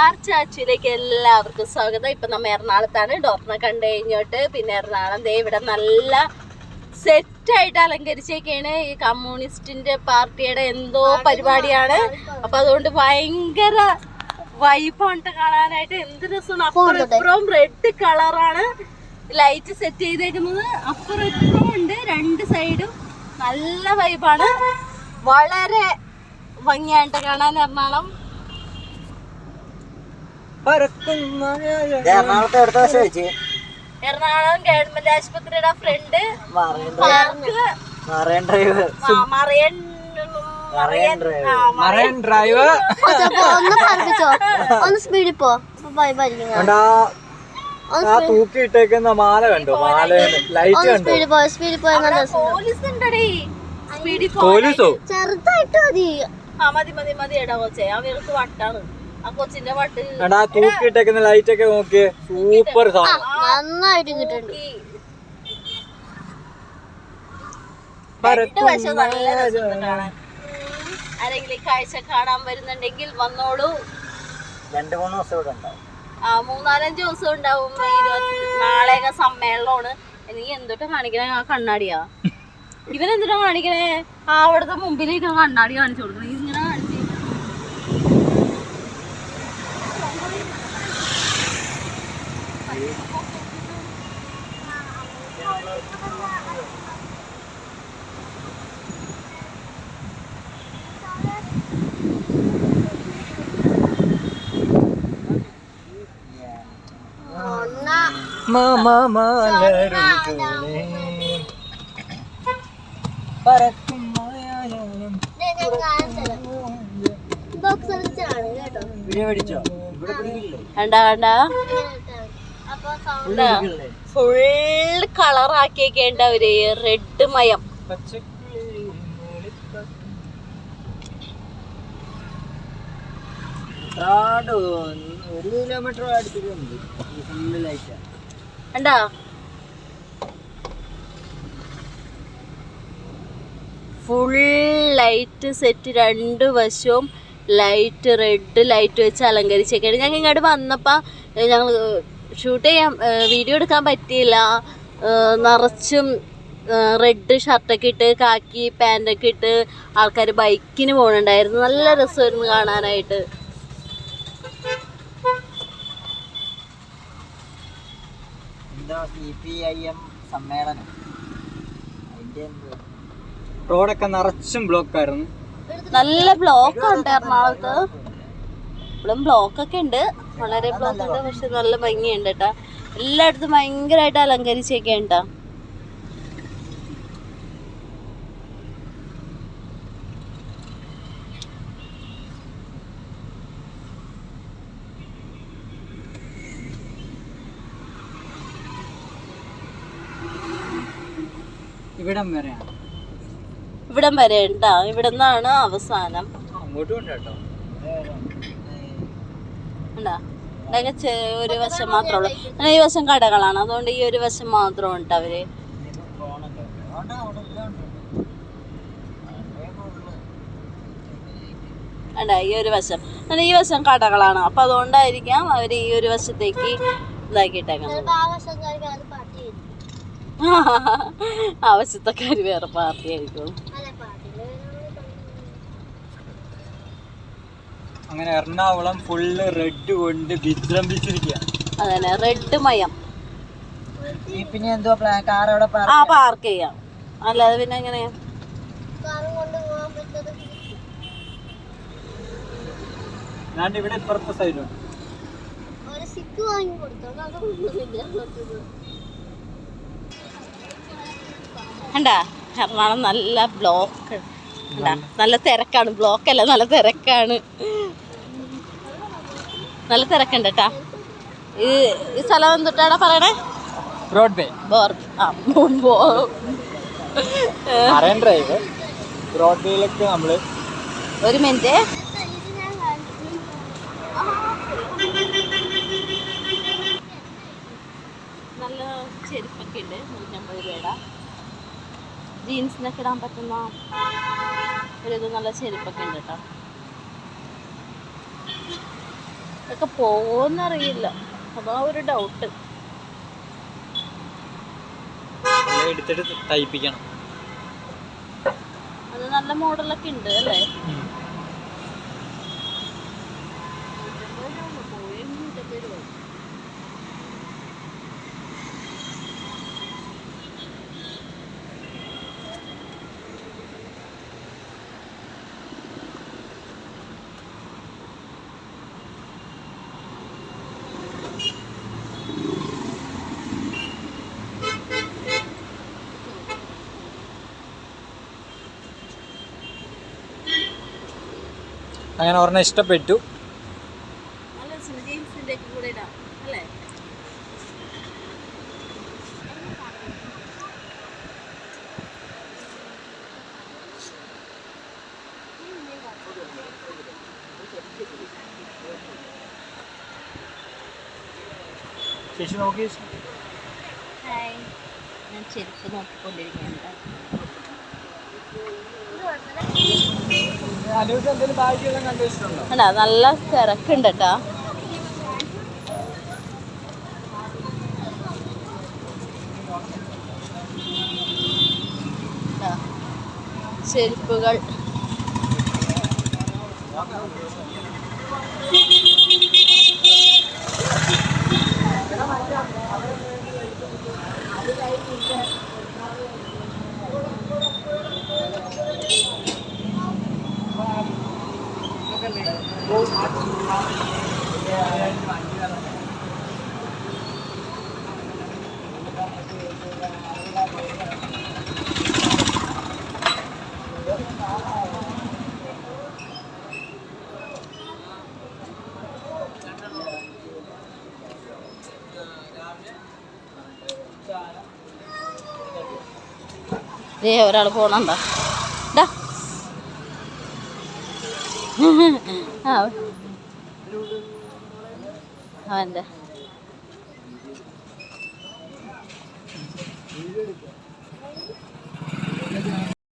ആർച്ചാച്ചിലേക്ക് എല്ലാവർക്കും സ്വാഗതം. ഇപ്പൊ നമ്മ എറണാകുളത്താണ്. ഡോക്ടറിനെ കണ്ടു കഴിഞ്ഞോട്ട് പിന്നെ എറണാകുളം ദേ ഇവിടെ നല്ല സെറ്റ് ആയിട്ട് അലങ്കരിച്ചേക്കാണ്. ഈ കമ്മ്യൂണിസ്റ്റിന്റെ പാർട്ടിയുടെ എന്തോ പരിപാടിയാണ്. അപ്പൊ അതുകൊണ്ട് ഭയങ്കര വൈബാണ് കാണാനായിട്ട്. എന്ത് രസമാണ്. അപ്പുറം ഇപ്പുറവും റെഡ് കളറാണ് ലൈറ്റ് സെറ്റ് ചെയ്തേക്കുന്നത്. അപ്പുറം ഇപ്പുറവും ഉണ്ട്. രണ്ട് സൈഡും നല്ല വൈബാണ് വളരെ ഭംഗിയായിട്ട് കാണാൻ എറണാകുളം. ഇത് എറണാകുളത്ത് എടുത്ത വശം വെച്ച് എറണാകുളം ഗവൺമെന്റ് ആശുപത്രിയുടെ front. Marine drive. Marine marine marine drive. ഒന്ന് പറപ്പിച്ചോ ഒന്ന് സ്പീഡിൽ പോ ആ തൂക്കി ഇട്ടേക്കുന്ന മാല കണ്ടോ? മാല ലൈറ്റ് കണ്ടോ? പോലീസ് പോലീസോ? ചെറുതായിട്ട് മതി. ആ മതി മതി മതി എടാ കൊച്ചേ. ആ വെറുത്ത് വട്ടാണ്. ആ തൂക്കിട്ടേക്കുന്ന ലൈറ്റ് ഒക്കെ നോക്കിയേ സൂപ്പർ സാധനം. നന്നായിട്ട് കിട്ടുന്നുണ്ട് കാണാൻ ആരെങ്കിലും കാഴ്ച കാണാൻ വരുന്നുണ്ടെങ്കിൽ വന്നോളൂ. രണ്ട് മൂന്ന് ദിവസം ഇവിടെ ഉണ്ടാവും. ആ മൂന്നാലഞ്ച് ദിവസം ഉണ്ടാവും. ഈ ഇരുപത്തി നാളെയൊക്കെ സമ്മേളനമാണ്. നീ എന്തൊട്ടാ കാണിക്കണേ? ആ കണ്ണാടിയാ. ഇവൻ എന്തിനാ കാണിക്കണേ? ആ അവിടുത്തെ മുമ്പിലേക്ക് കണ്ണാടി കാണിച്ചു കൊടുക്കണം ഇങ്ങനെ കാണിച്ചു ഒന്നാ മാമാ മലരുകളെ പറക്കും മായാജാലം. ബോക്സ് അടിച്ചാണ് കേട്ടോ വീഡിയോ പിടിച്ചോ ഇവിടെ പിടിക്കില്ലേ കണ്ടാ കണ്ടാ അപ്പൊ സൗണ്ട് പിടിക്കില്ലേ ഫുൾ കളർ ആക്കിയൊക്കെയുണ്ട് അവർ റെഡ് മയം. ഒരു കിലോമീറ്റർ അടുത്തിട്ടുണ്ട്. ഫുൾ ലൈറ്റ് സെറ്റ് രണ്ട് വശവും ലൈറ്റ് റെഡ് ലൈറ്റ് വെച്ച് അലങ്കരിച്ചേക്കാണ്. ഞങ്ങൾ ഇങ്ങോട്ട് വന്നപ്പോൾ ഞങ്ങൾ ഷൂട്ട് ചെയ്യാൻ വീഡിയോ എടുക്കാൻ പറ്റിയില്ല. നിറച്ചും റെഡ് ഷർട്ടൊക്കെ ഇട്ട് കാക്കി പാന്റൊക്കെ ഇട്ട് ആൾക്കാർ ബൈക്കിന് പോകണുണ്ടായിരുന്നു നല്ല രസമായിരുന്നു കാണാനായിട്ട്. സമ്മേളനം? റോഡൊക്കെ നിറച്ചും നല്ല ബ്ലോക്ക് ഉണ്ട് എറണാകുളത്ത് ഇപ്പോഴും ബ്ലോക്ക് ഒക്കെ ഉണ്ട് വളരെ ബ്ലോക്ക് ഉണ്ട് പക്ഷെ നല്ല ഭംഗിയുണ്ട് കേട്ടാ എല്ലായിടത്തും ഭയങ്കരമായിട്ട് അലങ്കരിച്ചൊക്കെ ഉണ്ടാ ഇവിടം വരെയാണ് ഇവിടം വരെ ഉണ്ടാ ഇവിടെ നിന്നാണ് അവസാനം അങ്ങോട്ടും ഉണ്ട്? കേട്ടോ ഉണ്ടാ? ഇതൊക്കെ ഒരു വശം മാത്രമേ ഉള്ളൂ അങ്ങനെ ഈ വശം കടകളാണ്. അതുകൊണ്ട് ഈ ഒരു വശം മാത്രം ഉണ്ട് അവർ. അല്ല ഈ ഒരു വശം. അങ്ങനെ ഈ വശം കടകളാണ്. അപ്പൊ അതുകൊണ്ടായിരിക്കാം അവർ ഈ ഒരു വശത്തേക്ക് ഇതാക്കിയിട്ടേക്കുന്നത്. ചിലപ്പോ ആ വശത്തൊക്കെ അവർ വേറെ പാർട്ടി ആയിരിക്കും അല്ല പാട്ടിൽ അങ്ങനെ എറണാകുളം ഫുള്ള് റെഡ് കൊണ്ട് വിജൃംഭിച്ചിരിക്കുകയാണ് അതന്നെ റെഡ് മയം. ഈ പിന്നെ എന്തോ പ്ലാൻ കാർ അവിടെ ആ പാർക്ക് ചെയ്യാം. അല്ലാതെ പിന്നെ എങ്ങനെയാ കാറും കൊണ്ട് പോകാൻ പറ്റത് ഞാൻ ഇവിടെ ഇപ്പുറത്തെ സൈഡിലുണ്ട് ഒരു സിക്ക് വാങ്ങി കൊടുത്തു അതൊന്നുമില്ല. കണ്ടാ? എറണാകുളം നല്ല ബ്ലോക്ക് കണ്ടാ? നല്ല തിരക്കാണ്. ബ്ലോക്കല്ല അല്ല നല്ല തിരക്കാണ്. നല്ല തിരക്കുണ്ട് കേട്ടാ ഈ ഈ സ്ഥലം എന്തിട്ടാടാ പറയണേ? റോഡ് വേ ബോർ ആ ബോ മറൈൻ ഡ്രൈവ് റോഡ് വേയിലൊക്കെ നമ്മൾ ഒരു മിനിറ്റ്. നല്ല ചെരുപ്പൊക്കെ ഉണ്ട് നൂറ്റമ്പത് രൂപയുടെ. ജീൻസിനൊക്കെ ഇടാൻ പറ്റുന്ന ഒരു ഇത് നല്ല ചെരുപ്പൊക്കെ ഉണ്ട് കേട്ടോ ഇതൊക്കെ പോവോന്നറിയില്ല അതാ ഒരു ഡൗട്ട് എടുത്തിട്ട് തയ്പ്പിക്കണം അത് നല്ല മോഡലൊക്കെ ഉണ്ട് അല്ലേ? അങ്ങനെ ഒരെണ്ണം ഇഷ്ടപ്പെട്ടു. ചേച്ചി നോക്കി. ഹായ് ഞാൻ ചെരുപ്പ് നോക്കിക്കൊണ്ടിരിക്കുന്നുണ്ട് അല്ല നല്ല തിരക്കുണ്ട് കേട്ടാ ചെരുപ്പുകൾ ദേ ഒരാൾ പോണണ്ട ആ അവന്റെ